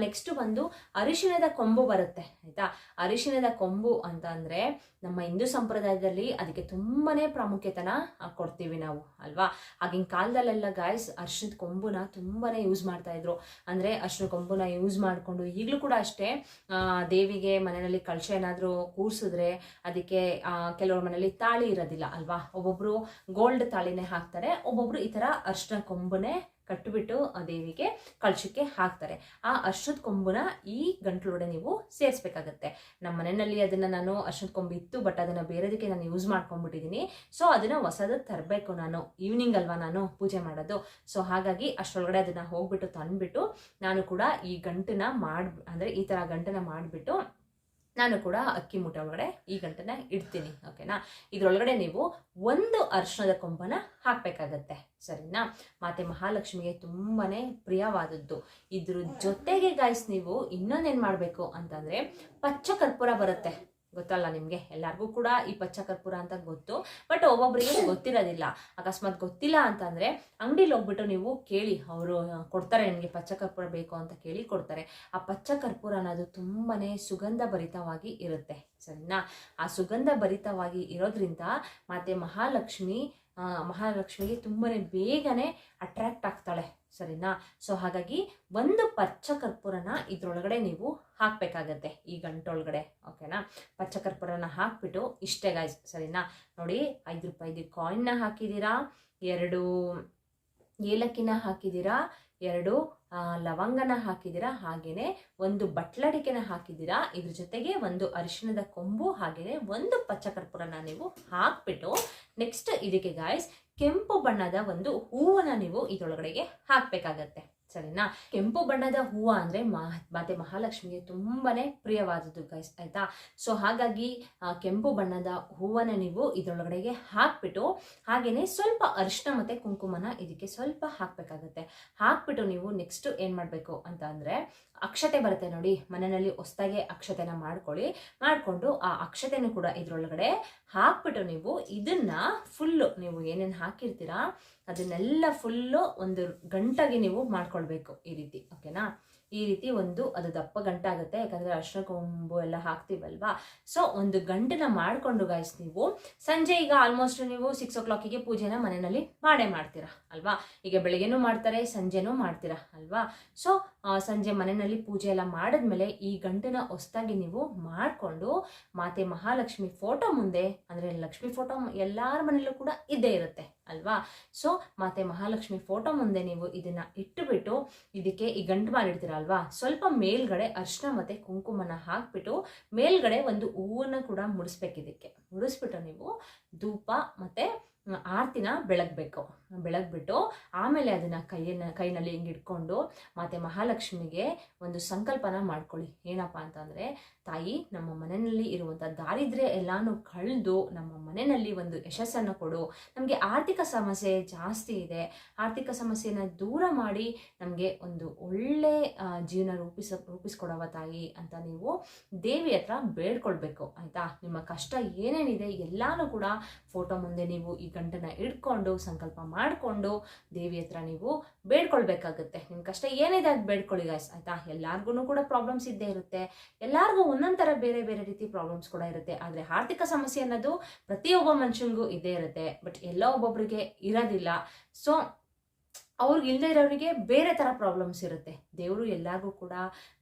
ನೆಕ್ಸ್ಟ್ ಬಂದು ಅರಿಶಿಣದ ಕೊಂಬು ಬರುತ್ತೆ, ಆಯ್ತಾ? ಅರಿಶಿಣದ ಕೊಂಬು ಅಂತ ಅಂದ್ರೆ ನಮ್ಮ ಹಿಂದೂ ಸಂಪ್ರದಾಯದಲ್ಲಿ ಅದಕ್ಕೆ ತುಂಬಾನೇ ಪ್ರಾಮುಖ್ಯತೆನ ಕೊಡ್ತೀವಿ ನಾವು, ಅಲ್ವಾ? ಆಗಿನ ಕಾಲದಲ್ಲೆಲ್ಲ ಗಾಯ್ಸ್ ಅರಿಶಿಣದ ಕೊಂಬುನ ತುಂಬಾನೇ ಯೂಸ್ ಮಾಡ್ತಾ ಇದ್ರು. ಅಂದ್ರೆ ಅರಿಶಿಣ ಕೊಂಬುನ ಯೂಸ್ ಮಾಡಿಕೊಂಡು ಈಗಲೂ ಕೂಡ ಅಷ್ಟೇ ದೇವಿಗೆ ಮನೆಯಲ್ಲಿ ಕಳಶ ಏನಾದರೂ ಕೂರಿಸಿದ್ರೆ ಅದಕ್ಕೆ ಕೆಲವರ ಮನೇಲಿ ತಾಳಿ ಇರೋದಿಲ್ಲ, ಅಲ್ವಾ? ಒಬ್ಬೊಬ್ರು ಗೋಲ್ಡ್ ತಾಳಿನೇ ಹಾಕ್ತಾರೆ, ಒಬ್ಬೊಬ್ರು ಈ ತರ ಅರ್ಶಿನ ಕೊಂಬುನೇ ಕಟ್ಟಿಬಿಟ್ಟು ಆ ದೇವಿಗೆ ಕಳಶಕ್ಕೆ ಹಾಕ್ತಾರೆ. ಆ ಅರ್ಶದ ಕೊಂಬನ ಈ ಗಂಟಲೊಡೆ ನೀವು ಸೇರಿಸ್ಬೇಕಾಗತ್ತೆ. ನಮ್ಮ ಮನೆಯಲ್ಲಿ ಅದನ್ನ ನಾನು ಅರ್ಶದ ಕೊಂಬು ಇತ್ತು ಬಟ್ ಅದನ್ನ ಬೇರೆದಕ್ಕೆ ನಾನು ಯೂಸ್ ಮಾಡ್ಕೊಂಡ್ಬಿಟ್ಟಿದ್ದೀನಿ ಸೊ ಅದನ್ನ ಹೊಸದು ತರಬೇಕು ನಾನು. ಈವ್ನಿಂಗ್ ಅಲ್ವಾ ನಾನು ಪೂಜೆ ಮಾಡೋದು. ಸೊ ಹಾಗಾಗಿ ಅಷ್ಟರೊಳಗಡೆ ಅದನ್ನ ಹೋಗ್ಬಿಟ್ಟು ತಂದ್ಬಿಟ್ಟು ನಾನು ಕೂಡ ಈ ಗಂಟನ್ನ ಮಾಡ್ ಅಂದ್ರೆ ಈ ತರ ಗಂಟನ್ನ ಮಾಡಿಬಿಟ್ಟು ನಾನು ಕೂಡ ಅಕ್ಕಿ ಮೂಟೆ ಒಳಗಡೆ ಈ ಗಂಟೆನೆ ಇಡ್ತೀನಿ ಓಕೆನಾ ಇದ್ರೊಳಗಡೆ ನೀವು ಒಂದು ಅರ್ಶನದ ಕೊಂಬನ ಹಾಕಬೇಕಾಗತ್ತೆ, ಸರಿನಾ? ಮಾತೆ ಮಹಾಲಕ್ಷ್ಮಿಗೆ ತುಂಬಾ ಪ್ರಿಯವಾದದ್ದು. ಇದ್ರ ಜೊತೆಗೆ ಗಾಯ್ಸ್ ನೀವು ಇನ್ನೊಂದೇನು ಮಾಡಬೇಕು ಅಂತಂದರೆ ಪಚ್ಚ ಕರ್ಪೂರ ಬರುತ್ತೆ. ಗೊತ್ತಲ್ಲ ನಿಮಗೆ? ಎಲ್ಲಾರ್ಗೂ ಕೂಡ ಈ ಪಚ್ಚ ಕರ್ಪೂರ ಅಂತ ಗೊತ್ತು, ಬಟ್ ಒಬ್ಬೊಬ್ಬರಿಗೆ ಗೊತ್ತಿರೋದಿಲ್ಲ. ಅಕಸ್ಮಾತ್ ಗೊತ್ತಿಲ್ಲ ಅಂತಂದರೆ ಅಂಗಡಿಲಿ ಹೋಗ್ಬಿಟ್ಟು ನೀವು ಕೇಳಿ, ಅವರು ಕೊಡ್ತಾರೆ ನಿಮಗೆ ಪಚ್ಚ ಕರ್ಪೂರ ಬೇಕು ಅಂತ ಕೇಳಿ ಕೊಡ್ತಾರೆ. ಆ ಪಚ್ಚ ಕರ್ಪೂರ ಅನ್ನೋದು ತುಂಬಾನೇ ಸುಗಂಧ ಭರಿತವಾಗಿ ಇರುತ್ತೆ, ಸರಿನಾ? ಆ ಸುಗಂಧ ಭರಿತವಾಗಿ ಇರೋದ್ರಿಂದ ಮತ್ತೆ ಮಹಾಲಕ್ಷ್ಮಿ ಮಹಾಲಕ್ಷ್ಮಿಗೆ ತುಂಬಾನೇ ಬೇಗನೆ ಅಟ್ರಾಕ್ಟ್ ಆಗ್ತಾಳೆ. ಸರಿನಾ? ಸೊ ಹಾಗಾಗಿ ಒಂದು ಪಚ್ಚ ಕರ್ಪೂರನ ಇದ್ರೊಳಗಡೆ ನೀವು ಹಾಕ್ಬೇಕಾಗತ್ತೆ, ಈ ಗಂಟೊಳಗಡೆ ಓಕೆನಾ ಪಚ್ಚ ಕರ್ಪೂರನ ಹಾಕ್ಬಿಟ್ಟು ಇಷ್ಟೇ ಗಾಯ್ಸ್ ಸರಿನಾ? ನೋಡಿ, ಐದು ರೂಪಾಯಿದು ಕಾಯಿನ್ನ ಹಾಕಿದ್ದೀರಾ ಎರಡು ಏಲಕ್ಕಿನ ಹಾಕಿದ್ದೀರಾ ಎರಡು ಲವಂಗನ ಹಾಕಿದ್ದೀರಾ ಹಾಗೇನೆ ಒಂದು ಬಟ್ಲಡಿಕೆನ ಹಾಕಿದ್ದೀರಾ ಇದ್ರ ಜೊತೆಗೆ ಒಂದು ಅರಿಶಿಣದ ಕೊಂಬು, ಹಾಗೇನೆ ಒಂದು ಪಚ್ಚ ಕರ್ಪೂರನ ನೀವು ಹಾಕ್ಬಿಟ್ಟು ನೆಕ್ಸ್ಟ್ ಇದಕ್ಕೆ ಗಾಯ್ಸ್ ಕೆಂಪು ಬಣ್ಣದ ಒಂದು ಹೂವನ್ನು ನೀವು ಇದರೊಳಗಡೆಗೆ ಹಾಕ್ಬೇಕಾಗತ್ತೆ. ಸರಿನಾ? ಕೆಂಪು ಬಣ್ಣದ ಹೂವು ಅಂದ್ರೆ ಮಾತೆ ಮಹಾಲಕ್ಷ್ಮಿಗೆ ತುಂಬಾನೇ ಪ್ರಿಯವಾದದ್ದು ಗೈಸ್ ಆಯಿತಾ? ಸೊ ಹಾಗಾಗಿ ಕೆಂಪು ಬಣ್ಣದ ಹೂವನ್ನ ನೀವು ಇದರೊಳಗಡೆಗೆ ಹಾಕ್ಬಿಟ್ಟು ಹಾಗೆಯೇ ಸ್ವಲ್ಪ ಅರಿಶಿನ ಮತ್ತೆ ಕುಂಕುಮನ ಇದಕ್ಕೆ ಸ್ವಲ್ಪ ಹಾಕ್ಬೇಕಾಗತ್ತೆ. ಹಾಕ್ಬಿಟ್ಟು ನೀವು ನೆಕ್ಸ್ಟ್ ಏನು ಮಾಡಬೇಕು ಅಂತ ಅಂದರೆ, ಅಕ್ಷತೆ ಬರುತ್ತೆ ನೋಡಿ. ಮನೆಯಲ್ಲಿ ಹೊಸ್ದಾಗೆ ಅಕ್ಷತೆನ ಮಾಡ್ಕೊಳ್ಳಿ. ಮಾಡ್ಕೊಂಡು ಆ ಅಕ್ಷತೆನೂ ಕೂಡ ಇದರೊಳಗಡೆ ಹಾಕ್ಬಿಟ್ಟು ನೀವು ಇದನ್ನ ಫುಲ್ಲು ನೀವು ಏನೇನು ಹಾಕಿರ್ತೀರಾ ಅದನ್ನೆಲ್ಲ ಫುಲ್ಲು ಒಂದು ಗಂಟಾಗಿ ನೀವು ಮಾಡ್ಕೊಳ್ಬೇಕು ಈ ರೀತಿ ಓಕೆನಾ ಈ ರೀತಿ ಒಂದು ಅದು ದಪ್ಪ ಗಂಟಾಗುತ್ತೆ ಯಾಕಂದ್ರೆ ಅರ್ಶಿನ ಕೊಂಬು ಎಲ್ಲ ಹಾಕ್ತೀವಲ್ವಾ? ಸೊ ಒಂದು ಗಂಟೆನ ಮಾಡ್ಕೊಂಡು ಗಾಯ್ಸ್ ನೀವು, ಸಂಜೆ ಈಗ ಆಲ್ಮೋಸ್ಟ್ ನೀವು ಸಿಕ್ಸ್ ಓ ಕ್ಲಾಕಿಗೆ ಪೂಜೆನ ಮನೆಯಲ್ಲಿ ಮಾಡೇ ಮಾಡ್ತೀರಾ, ಅಲ್ವಾ? ಈಗ ಬೆಳಿಗ್ಗೆನೂ ಮಾಡ್ತಾರೆ, ಸಂಜೆನೂ ಮಾಡ್ತೀರಾ, ಅಲ್ವಾ? ಸೊ ಸಂಜೆ ಮನೆಯಲ್ಲಿ ಪೂಜೆ ಎಲ್ಲ ಮಾಡಿದ್ಮೇಲೆ ಈ ಗಂಟೆನ ಹೊಸ್ತಾಗಿ ನೀವು ಮಾಡಿಕೊಂಡು, ಮಾತೆ ಮಹಾಲಕ್ಷ್ಮಿ ಫೋಟೋ ಮುಂದೆ, ಅಂದ್ರೆ ಲಕ್ಷ್ಮಿ ಫೋಟೋ ಎಲ್ಲಾರ ಮನೆಯಲ್ಲೂ ಕೂಡ ಇದ್ದೇ ಇರುತ್ತೆ. ಅಲ್ವಾ? ಸೊ ಮತ್ತೆ ಮಹಾಲಕ್ಷ್ಮಿ ಫೋಟೋ ಮುಂದೆ ನೀವು ಇದನ್ನ ಇಟ್ಟುಬಿಟ್ಟು ಇದಕ್ಕೆ ಈ ಗಂಟು ಮಾಡಿರ್ತೀರಾ ಅಲ್ವಾ? ಸ್ವಲ್ಪ ಮೇಲ್ಗಡೆ ಅರ್ಶಿನ ಮತ್ತೆ ಕುಂಕುಮನ ಹಾಕ್ಬಿಟ್ಟು ಮೇಲ್ಗಡೆ ಒಂದು ಹೂವನ್ನ ಕೂಡ ಮುಡಿಸ್ಬೇಕು ಇದಕ್ಕೆ. ಮುಡಿಸ್ಬಿಟ್ಟು ನೀವು ಧೂಪ ಮತ್ತೆ ಆರತಿನ ಬೆಳಗ್ಬೇಕು. ಬೆಳಗ್ಬಿಟ್ಟು ಆಮೇಲೆ ಅದನ್ನ ಕೈಯನ್ನ, ಕೈನಲ್ಲಿ ಹಿಂಗೆ ಇಟ್ಕೊಂಡು ಮತ್ತೆ ಮಹಾಲಕ್ಷ್ಮಿಗೆ ಒಂದು ಸಂಕಲ್ಪನ ಮಾಡ್ಕೊಳ್ಳಿ. ಏನಪ್ಪಾ ಅಂತಂದ್ರೆ, ತಾಯಿ ನಮ್ಮ ಮನೆಯಲ್ಲಿ ಇರುವಂತ ದಾರಿದ್ರ್ಯ ಎಲ್ಲಾನು ಕಳೆದು ನಮ್ಮ ಮನೆಯಲ್ಲಿ ಒಂದು ಯಶಸ್ಸನ್ನು ಕೊಡು. ನಮಗೆ ಆರ್ಥಿಕ ಸಮಸ್ಯೆ ಜಾಸ್ತಿ ಇದೆ. ಆರ್ಥಿಕ ಸಮಸ್ಯೆನ ದೂರ ಮಾಡಿ ನಮಗೆ ಒಂದು ಒಳ್ಳೆ ಜೀವನ ರೂಪಿಸ, ರೂಪಿಸ್ಕೊಡವ ತಾಯಿ ಅಂತ ನೀವು ದೇವಿ ಹತ್ರ ಬೇಡ್ಕೊಳ್ಬೇಕು, ಆಯಿತಾ? ನಿಮ್ಮ ಕಷ್ಟ ಏನೇನಿದೆ ಎಲ್ಲಾನು ಕೂಡ ಫೋಟೋ ಮುಂದೆ ನೀವು ಈ ಗಂಟನ್ನ ಇಟ್ಕೊಂಡು ಸಂಕಲ್ಪ ಮಾಡಿಕೊಂಡು ದೇವಿ ಹತ್ರ ನೀವು ಬೇಡ್ಕೊಳ್ಬೇಕಾಗುತ್ತೆ. ನಿಮ್ಮ ಕಷ್ಟ ಏನಿದೆ ಅದು ಬೇಡ್ಕೊಳ್ಳಿ ಗಾಯ್ಸ್ ಆಯಿತಾ? ಎಲ್ಲಾರ್ಗು ಕೂಡ ಪ್ರಾಬ್ಲಮ್ಸ್ ಇದ್ದೇ ಇರುತ್ತೆ. ಎಲ್ಲರಿಗೂ ಒಂದೊಂದು ಥರ ಬೇರೆ ಬೇರೆ ರೀತಿ ಪ್ರಾಬ್ಲಮ್ಸ್ ಕೂಡ ಇರುತ್ತೆ. ಆದರೆ ಆರ್ಥಿಕ ಸಮಸ್ಯೆ ಅನ್ನೋದು ಪ್ರತಿಯೊಬ್ಬ ಮನುಷ್ಯನಿಗೂ ಇದೇ ಇರುತ್ತೆ ಬಟ್ ಎಲ್ಲ ಒಬ್ಬೊಬ್ಬರಿಗೆ ಇರೋದಿಲ್ಲ. ಸೊ ಅವ್ರಿಗೆ ಇಲ್ಲದೆ ಇರೋರಿಗೆ ಬೇರೆ ಥರ ಪ್ರಾಬ್ಲಮ್ಸ್ ಇರುತ್ತೆ. ದೇವರು ಎಲ್ಲರಿಗೂ ಕೂಡ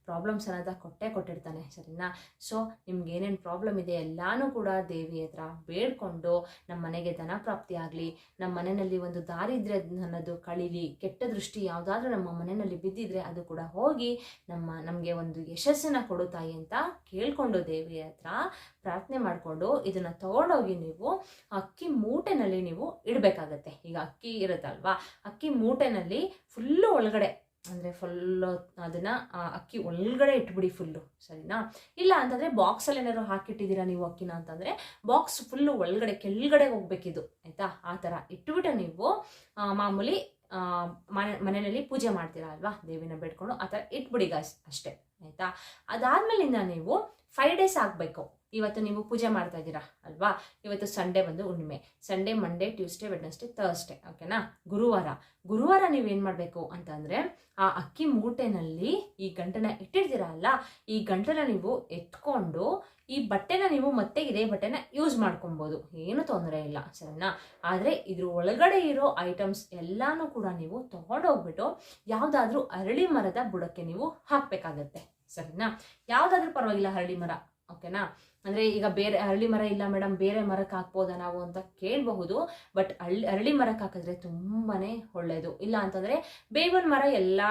ಪ್ರಾಬ್ಲಮ್ಸ್ ಅನ್ನೋದ ಕೊಟ್ಟೆ ಕೊಟ್ಟಿರ್ತಾನೆ, ಸರಿನಾ? ಸೊ ನಿಮ್ಗೆ ಏನೇನು ಪ್ರಾಬ್ಲಮ್ ಇದೆ ಎಲ್ಲಾನು ಕೂಡ ದೇವಿ ಹತ್ರ ಬೇಡ್ಕೊಂಡು ನಮ್ಮ ಮನೆಗೆ ಧನ ಪ್ರಾಪ್ತಿ ಆಗಲಿ ನಮ್ಮ ಮನೆಯಲ್ಲಿ ಒಂದು ದಾರಿದ್ರೆ ಅನ್ನೋದು ಕಳೀಲಿ, ಕೆಟ್ಟ ದೃಷ್ಟಿ ಯಾವುದಾದ್ರೂ ನಮ್ಮ ಮನೆಯಲ್ಲಿ ಬಿದ್ದಿದ್ರೆ ಅದು ಕೂಡ ಹೋಗಿ ನಮ್ಮ, ನಮಗೆ ಒಂದು ಯಶಸ್ಸನ್ನು ಕೊಡುತ್ತಾಯಿ ತಾಯಿ ಅಂತ ಕೇಳಿಕೊಂಡು ದೇವಿ ಹತ್ರ ಪ್ರಾರ್ಥನೆ ಮಾಡಿಕೊಂಡು ಇದನ್ನು ತೊಗೊಂಡೋಗಿ ನೀವು ಅಕ್ಕಿ ಮೂಟೆನಲ್ಲಿ ನೀವು ಇಡಬೇಕಾಗತ್ತೆ. ಈಗ ಅಕ್ಕಿ ಇರುತ್ತಲ್ವಾ? ಅಕ್ಕಿ ಮೂಟೆನಲ್ಲಿ ಫುಲ್ಲು ಒಳಗಡೆ ಅಂದರೆ ಫುಲ್ಲು ಅದನ್ನು ಅಕ್ಕಿ ಒಳಗಡೆ ಇಟ್ಬಿಡಿ ಫುಲ್ಲು ಸರಿನಾ? ಇಲ್ಲ ಅಂತಂದರೆ ಬಾಕ್ಸಲ್ಲಿ ಏನಾದ್ರು ಹಾಕಿಟ್ಟಿದ್ದೀರಾ ನೀವು ಅಕ್ಕಿನ ಅಂತಂದರೆ ಬಾಕ್ಸ್ ಫುಲ್ಲು ಒಳಗಡೆ, ಕೆಳಗಡೆ ಹೋಗ್ಬೇಕಿದು, ಆಯಿತಾ? ಆ ಥರ ಇಟ್ಬಿಟ್ಟು ನೀವು ಮಾಮೂಲಿ ಮನೆ, ಮನೆಯಲ್ಲಿ ಪೂಜೆ ಮಾಡ್ತೀರಾ ಅಲ್ವಾ? ದೇವಿನ ಬೇಡ್ಕೊಂಡು ಆ ಥರ ಇಟ್ಬಿಡಿ ಗಾಯ್ಸ್ ಅಷ್ಟೇ, ಆಯಿತಾ? ಅದಾದ್ಮೇಲಿಂದ ನೀವು ಫೈವ್ ಡೇಸ್ ಆಗಬೇಕು. ಇವತ್ತು ನೀವು ಪೂಜೆ ಮಾಡ್ತಾ ಇದ್ದೀರಾ ಅಲ್ವಾ? ಇವತ್ತು ಸಂಡೇ ಬಂದು ಹುಣ್ಣಿಮೆ. Sunday Monday Tuesday Wednesday Thursday ಓಕೆನಾ ಗುರುವಾರ. ಗುರುವಾರ ನೀವೇನು ಮಾಡಬೇಕು ಅಂತಂದರೆ ಆ ಅಕ್ಕಿ ಮೂಟೆನಲ್ಲಿ ಈ ಗಂಟನ ಇಟ್ಟಿರ್ತೀರಾ ಅಲ್ಲ, ಈ ಗಂಟನ ನೀವು ಎತ್ಕೊಂಡು ಈ ಬಟ್ಟೆನ ನೀವು ಮತ್ತೆ ಇದೇ ಬಟ್ಟೆನ ಯೂಸ್ ಮಾಡ್ಕೊಬೋದು. ಏನು ತೊಂದರೆ ಇಲ್ಲ, ಸರಿನಾ? ಆದರೆ ಇದ್ರ ಒಳಗಡೆ ಇರೋ ಐಟಮ್ಸ್ ಎಲ್ಲಾನು ಕೂಡ ನೀವು ತಗೊಂಡೋಗ್ಬಿಟ್ಟು ಯಾವುದಾದ್ರೂ ಅರಳಿ ಮರದ ಬುಡಕ್ಕೆ ನೀವು ಹಾಕಬೇಕಾಗತ್ತೆ, ಸರಿನಾ? ಯಾವುದಾದ್ರೂ ಪರವಾಗಿಲ್ಲ ಅರಳಿ ಮರ ಓಕೆನಾ ಅಂದರೆ ಈಗ ಬೇರೆ ಅರಳಿ ಮರ ಇಲ್ಲ ಮೇಡಮ್, ಬೇರೆ ಮರಕ್ಕೆ ಹಾಕ್ಬೋದಾ ನಾವು ಅಂತ ಕೇಳಬಹುದು ಬಟ್ ಅಳ್ಳಿ ಅರಳಿ ಮರಕ್ಕೆ ಹಾಕಿದ್ರೆ ತುಂಬಾನೇ ಒಳ್ಳೆಯದು ಇಲ್ಲ ಅಂತಂದರೆ ಬೇವಿನ ಮರ ಎಲ್ಲ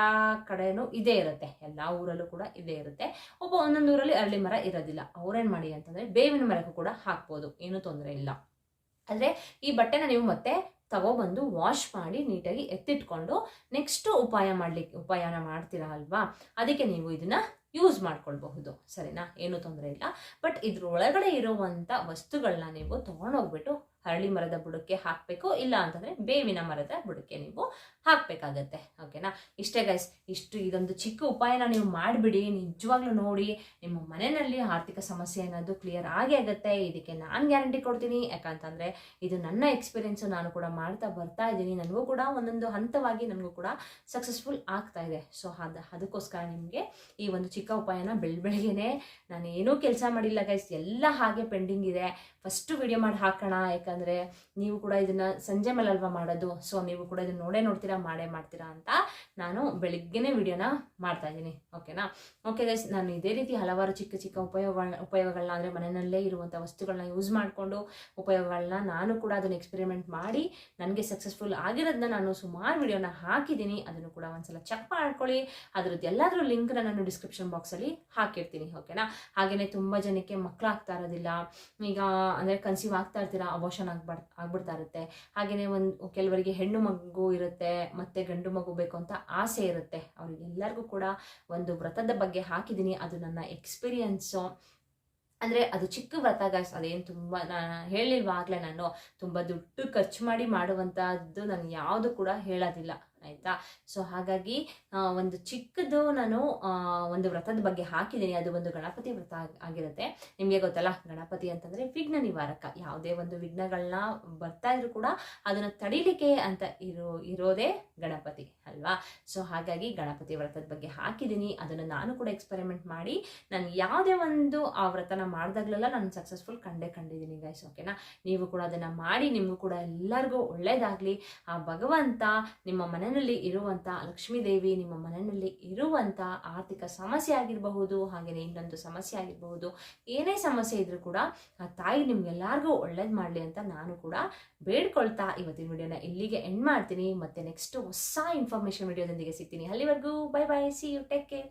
ಕಡೆನೂ ಇದೇ ಇರುತ್ತೆ, ಎಲ್ಲ ಊರಲ್ಲೂ ಕೂಡ ಇದೇ ಇರುತ್ತೆ. ಒಬ್ಬ ಒಂದೊಂದು ಊರಲ್ಲಿ ಅರಳಿ ಮರ ಇರೋದಿಲ್ಲ. ಅವ್ರೇನು ಮಾಡಿ ಅಂತಂದರೆ ಬೇವಿನ ಮರಕ್ಕೂ ಕೂಡ ಹಾಕ್ಬೋದು, ಏನೂ ತೊಂದರೆ ಇಲ್ಲ. ಆದರೆ ಈ ಬಟ್ಟೆನ ನೀವು ಮತ್ತೆ ತಗೊಬಂದು ವಾಶ್ ಮಾಡಿ ನೀಟಾಗಿ ಎತ್ತಿಟ್ಕೊಂಡು ನೆಕ್ಸ್ಟ್ ಉಪಾಯ ಮಾಡ್ಲಿಕ್ಕೆ ಉಪಾಯನ ಮಾಡ್ತೀರಾ ಅಲ್ವಾ? ಅದಕ್ಕೆ ನೀವು ಇದನ್ನ ಯೂಸ್ ಮಾಡ್ಕೊಳ್ಬಹುದು. ಸರಿನಾ? ಏನು ತೊಂದರೆ ಇಲ್ಲ. ಬಟ್ ಇದ್ರೊಳಗಡೆ ಇರುವಂಥ ವಸ್ತುಗಳನ್ನ ನೀವು ತೊಗೊಂಡೋಗ್ಬಿಟ್ಟು ಹರಳಿ ಮರದ ಬುಡಕ್ಕೆ ಹಾಕಬೇಕು. ಇಲ್ಲ ಅಂತಂದರೆ ಬೇವಿನ ಮರದ ಬುಡಕ್ಕೆ ನೀವು ಹಾಕಬೇಕಾಗತ್ತೆ. ಓಕೆನಾ ಇಷ್ಟೇ ಗೈಸ್ ಇಷ್ಟು ಇದೊಂದು ಚಿಕ್ಕ ಉಪಾಯನ ನೀವು ಮಾಡಿಬಿಡಿ. ನಿಜವಾಗ್ಲೂ ನೋಡಿ, ನಿಮ್ಮ ಮನೆಯಲ್ಲಿ ಆರ್ಥಿಕ ಸಮಸ್ಯೆ ಅನ್ನೋದು ಕ್ಲಿಯರ್ ಆಗೇ ಆಗುತ್ತೆ. ಇದಕ್ಕೆ ನಾನು ಗ್ಯಾರಂಟಿ ಕೊಡ್ತೀನಿ. ಯಾಕಂತಂದರೆ ಇದು ನನ್ನ ಎಕ್ಸ್ಪೀರಿಯೆನ್ಸು ನಾನು ಕೂಡ ಮಾಡ್ತಾ ಬರ್ತಾ ಇದ್ದೀನಿ. ನನಗೂ ಕೂಡ ಒಂದೊಂದು ಹಂತವಾಗಿ ನನಗೂ ಕೂಡ ಸಕ್ಸಸ್ಫುಲ್ ಆಗ್ತಾ ಇದೆ. ಸೊ ಅದು, ಅದಕ್ಕೋಸ್ಕರ ನಿಮಗೆ ಈ ಒಂದು ಚಿಕ್ಕ ಉಪಾಯನ ಬೆಳ್, ಬೆಳಗ್ಗೆನೆ ನಾನು ಏನೂ ಕೆಲಸ ಮಾಡಿಲ್ಲ ಗೈಸ್ ಎಲ್ಲ ಹಾಗೆ ಪೆಂಡಿಂಗ್ ಇದೆ. ಫಸ್ಟು ವಿಡಿಯೋ ಮಾಡಿ ಹಾಕೋಣ. ಯಾಕಂದರೆ ನೀವು ಕೂಡ ಇದನ್ನು ಸಂಜೆ ಮೇಲೆ ಅಲ್ವಾ ಮಾಡೋದು. ಸೊ ನೀವು ಕೂಡ ಇದನ್ನ ನೋಡೇ ನೋಡ್ತೀರಾ, ಮಾಡೇ ಮಾಡ್ತೀರಾ ಅಂತ ನಾನು ಬೆಳಿಗ್ಗೆನೇ ವಿಡಿಯೋನ ಮಾಡ್ತಾ ಇದ್ದೀನಿ. ಓಕೆನಾ ಓಕೆ ಗೈಸ್ ನಾನು ಇದೇ ರೀತಿ ಹಲವಾರು ಚಿಕ್ಕ ಚಿಕ್ಕ ಉಪಯೋಗಗಳನ್ನ ಉಪಯೋಗಗಳನ್ನ ಅಂದರೆ ಮನೆಯಲ್ಲೇ ಇರುವಂಥ ವಸ್ತುಗಳನ್ನ ಯೂಸ್ ಮಾಡಿಕೊಂಡು ಉಪಯೋಗಗಳನ್ನ ನಾನು ಕೂಡ ಅದನ್ನು ಎಕ್ಸ್ಪೆರಿಮೆಂಟ್ ಮಾಡಿ ನನಗೆ ಸಕ್ಸಸ್ಫುಲ್ ಆಗಿರೋದನ್ನ ನಾನು ಸುಮಾರು ವಿಡಿಯೋನ ಹಾಕಿದ್ದೀನಿ. ಅದನ್ನು ಕೂಡ ಒಂದ್ಸಲ ಚೆಕ್ ಮಾಡ್ಕೊಳ್ಳಿ. ಅದ್ರದ್ದು ಎಲ್ಲಾದರೂ ಲಿಂಕ್ನ ನಾನು ಡಿಸ್ಕ್ರಿಪ್ಷನ್ ಬಾಕ್ಸಲ್ಲಿ ಹಾಕಿರ್ತೀನಿ. ಓಕೆನಾ ಹಾಗೆಯೇ ತುಂಬ ಜನಕ್ಕೆ ಮಕ್ಕಳಾಗ್ತಾ ಇರೋದಿಲ್ಲ. ಈಗ ಅಂದರೆ ಕನ್ಸೀವ್ ಆಗ್ತಾ ಇರ್ತೀರಾ ಅಬೋಷನ್ ಆಗ್ಬಾರ್, ಆಗ್ಬಿಡ್ತಾ ಇರುತ್ತೆ. ಹಾಗೆಯೇ ಒಂದು ಕೆಲವರಿಗೆ ಹೆಣ್ಣು ಮಗು ಇರುತ್ತೆ, ಮತ್ತು ಗಂಡು ಮಗು ಬೇಕು ಅಂತ ಆಸೆ ಇರುತ್ತೆ. ಅವ್ರಿಗೆಲ್ಲರಿಗೂ ಕೂಡ ಒಂದು ವ್ರತದ ಬಗ್ಗೆ ಹಾಕಿದ್ದೀನಿ. ಅದು ನನ್ನ ಎಕ್ಸ್ಪೀರಿಯನ್ಸು. ಅಂದರೆ ಅದು ಚಿಕ್ಕ ವ್ರತ ಗಾಯ್ಸ್ ಅದೇನು ತುಂಬ ನಾನು ಹೇಳಿಲ್ವಾಗಲೇ ನಾನು, ತುಂಬ ದುಡ್ಡು ಖರ್ಚು ಮಾಡಿ ಮಾಡುವಂಥದ್ದು ನಾನು ಯಾವುದು ಕೂಡ ಹೇಳೋದಿಲ್ಲ. ಆಯಿತಾ? ಸೊ ಹಾಗಾಗಿ ಒಂದು ಚಿಕ್ಕದು ನಾನು ಒಂದು ವ್ರತದ ಬಗ್ಗೆ ಹಾಕಿದ್ದೀನಿ. ಅದು ಒಂದು ಗಣಪತಿ ವ್ರತ ಆಗಿರುತ್ತೆ. ನಿಮಗೆ ಗೊತ್ತಲ್ಲ, ಗಣಪತಿ ಅಂತಂದರೆ ವಿಘ್ನ ನಿವಾರಕ. ಯಾವುದೇ ಒಂದು ವಿಘ್ನಗಳನ್ನ ಬರ್ತಾ ಇದ್ರು ಕೂಡ ಅದನ್ನು ತಡೀಲಿಕ್ಕೆ ಅಂತ ಇರೋ, ಇರೋದೇ ಗಣಪತಿ, ಅಲ್ವಾ? ಸೊ ಹಾಗಾಗಿ ಗಣಪತಿ ವ್ರತದ ಬಗ್ಗೆ ಹಾಕಿದ್ದೀನಿ. ಅದನ್ನು ನಾನು ಕೂಡ ಎಕ್ಸ್ಪೆರಿಮೆಂಟ್ ಮಾಡಿ, ನಾನು ಯಾವುದೇ ಒಂದು ಆ ವ್ರತನ ಮಾಡಿದಾಗಲೆಲ್ಲ ನಾನು ಸಕ್ಸಸ್ಫುಲ್ ಕಂಡೇ ಕಂಡಿದ್ದೀನಿ ಗೈಸ್ ಓಕೆನಾ ನೀವು ಕೂಡ ಅದನ್ನು ಮಾಡಿ, ನಿಮಗೂ ಕೂಡ ಎಲ್ಲರಿಗೂ ಒಳ್ಳೇದಾಗಲಿ. ಆ ಭಗವಂತ ನಿಮ್ಮ ಮನೆಯಲ್ಲಿ ಇರುವಂಥ ಲಕ್ಷ್ಮೀದೇವಿ, ನಿಮ್ಮ ಮನೆಯಲ್ಲಿ ಇರುವಂಥ ಆರ್ಥಿಕ ಸಮಸ್ಯೆ ಆಗಿರಬಹುದು ಹಾಗೆಯೇ ಇನ್ನೊಂದು ಸಮಸ್ಯೆ ಆಗಿರಬಹುದು, ಏನೇ ಸಮಸ್ಯೆ ಇದ್ರೂ ಕೂಡ ಆ ತಾಯಿ ನಿಮ್ಗೆಲ್ಲರಿಗೂ ಒಳ್ಳೇದು ಮಾಡಲಿ ಅಂತ ನಾನು ಕೂಡ ಬೇಡ್ಕೊಳ್ತಾ ಇವತ್ತಿನ ವಿಡಿಯೋನ ಇಲ್ಲಿಗೆ ಎಂಡ್ ಮಾಡ್ತೀನಿ. ಮತ್ತೆ ನೆಕ್ಸ್ಟ್ ಹೊಸ ಇನ್ಫಾರ್ಮೇಷನ್ ವಿಡಿಯೋದೊಂದಿಗೆ ಸಿಗ್ತೀನಿ. ಅಲ್ಲಿವರೆಗೂ bye bye see you take care